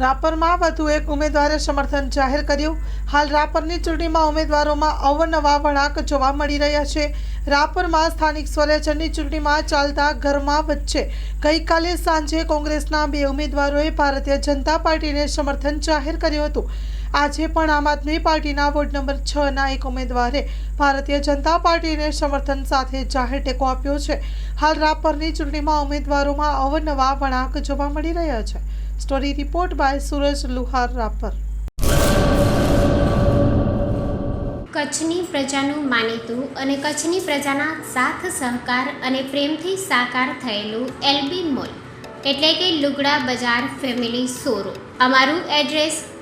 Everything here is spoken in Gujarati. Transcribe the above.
રાપરમાં વધુ એક ઉમેદવારે સમર્થન જાહેર કર્યું. હાલ રાપરની ચૂંટણીમાં ઉમેદવારોમાં અવનવા વળાંક જોવા મળી રહ્યા છે. રાપરમાં સ્થાનિક સ્વરાજ્યની ચૂંટણીમાં ચાલતા ઘરમાં વચ્ચે ગઈકાલે સાંજે કોંગ્રેસના બે ઉમેદવારોએ ભારતીય જનતા પાર્ટીને સમર્થન જાહેર કર્યું હતું. આજે પણ આમ આદમી પાર્ટીના વોર્ડ નંબર છ ના એક ઉમેદવારે ભારતીય જનતા પાર્ટીને સમર્થન સાથે જાહેર ટેકો આપ્યો છે. હાલ રાપરની ચૂંટણીમાં ઉમેદવારોમાં અવનવા વળાંક જોવા મળી રહ્યા છે. Story report by Suraj Luhar Rapar. કચ્છની પ્રજાનું માનીતું અને કચ્છની પ્રજાના સાથ, સહકાર અને પ્રેમથી સાકાર થયેલું એલબી મોલ. એટલે કે લુગડા બજાર ફેમિલી શોરૂમ. અમારું address